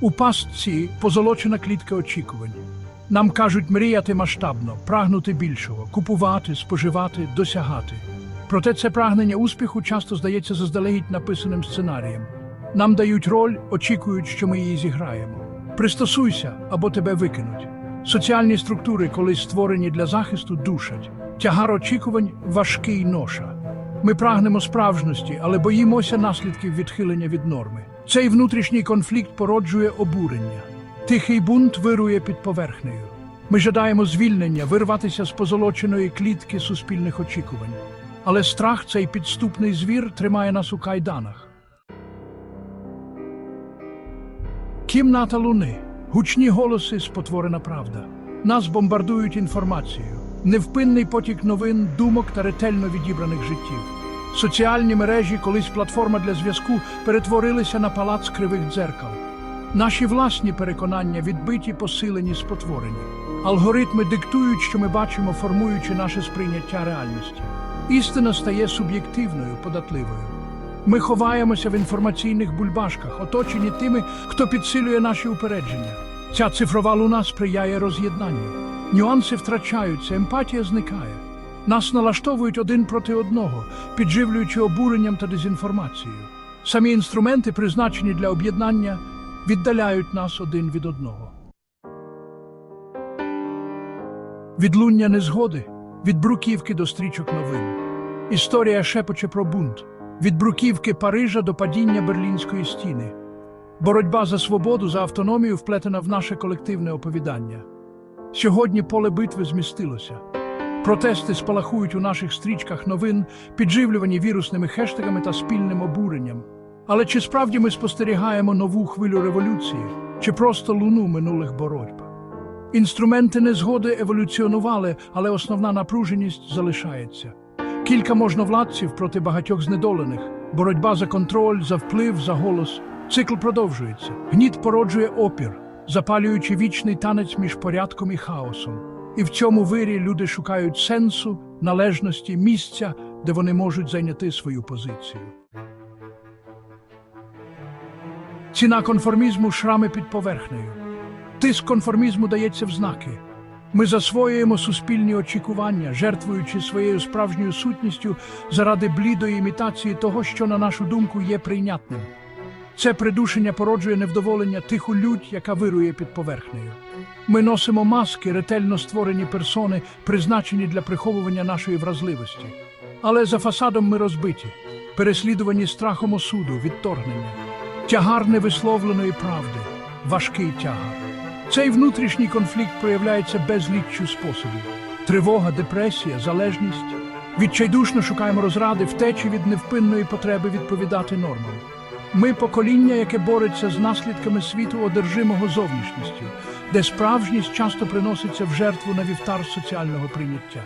У пастці позолочена клітка очікувань. Нам кажуть мріяти масштабно, прагнути більшого, купувати, споживати, досягати. Проте це прагнення успіху часто здається заздалегідь написаним сценарієм. Нам дають роль, очікують, що ми її зіграємо. Пристосуйся або тебе викинуть. Соціальні структури, колись створені для захисту, душать. Тягар очікувань важкий ноша. Ми прагнемо справжності, але боїмося наслідків відхилення від норми. Цей внутрішній конфлікт породжує обурення. Тихий бунт вирує під поверхнею. Ми жадаємо звільнення, вирватися з позолоченої клітки суспільних очікувань. Але страх, цей підступний звір, тримає нас у кайданах. Кімната луни, гучні голоси, спотворена правда. Нас бомбардують інформацією, невпинний потік новин, думок та ретельно відібраних життів. Соціальні мережі, колись платформа для зв'язку, перетворилися на палац кривих дзеркал. Наші власні переконання відбиті, посилені, спотворені. Алгоритми диктують, що ми бачимо, формуючи наше сприйняття реальності. Істина стає суб'єктивною, податливою. Ми ховаємося в інформаційних бульбашках, оточені тими, хто підсилює наші упередження. Ця цифрова луна сприяє роз'єднанню. Нюанси втрачаються, емпатія зникає. Нас налаштовують один проти одного, підживлюючи обуренням та дезінформацією. Самі інструменти, призначені для об'єднання, віддаляють нас один від одного. Відлуння незгоди, від бруківки до стрічок новин. Історія шепоче про бунт, від бруківки Парижа до падіння Берлінської стіни. Боротьба за свободу, за автономію вплетена в наше колективне оповідання. Сьогодні поле битви змістилося. Протести спалахують у наших стрічках новин, підживлювані вірусними хештегами та спільним обуренням. Але чи справді ми спостерігаємо нову хвилю революції, чи просто луну минулих боротьб? Інструменти незгоди еволюціонували, але основна напруженість залишається. Кілька можновладців проти багатьох знедолених, боротьба за контроль, за вплив, за голос. Цикл продовжується. Гніт породжує опір, запалюючи вічний танець між порядком і хаосом. І в цьому вирі люди шукають сенсу, належності, місця, де вони можуть зайняти свою позицію. Ціна конформізму шрами під поверхнею. Тиск конформізму дається в знаки. Ми засвоюємо суспільні очікування, жертвуючи своєю справжньою сутністю заради блідої імітації того, що, на нашу думку, є прийнятним. Це придушення породжує невдоволення тиху лють, яка вирує під поверхнею. Ми носимо маски, ретельно створені персони, призначені для приховування нашої вразливості. Але за фасадом ми розбиті, переслідувані страхом осуду, відторгнення, тягар невисловленої правди, важкий тягар. Цей внутрішній конфлікт проявляється безліччю способів: тривога, депресія, залежність. Відчайдушно шукаємо розради, втечі від невпинної потреби відповідати нормам. Ми покоління, яке бореться з наслідками світу, одержимого зовнішністю, де справжність часто приноситься в жертву на вівтар соціального прийняття.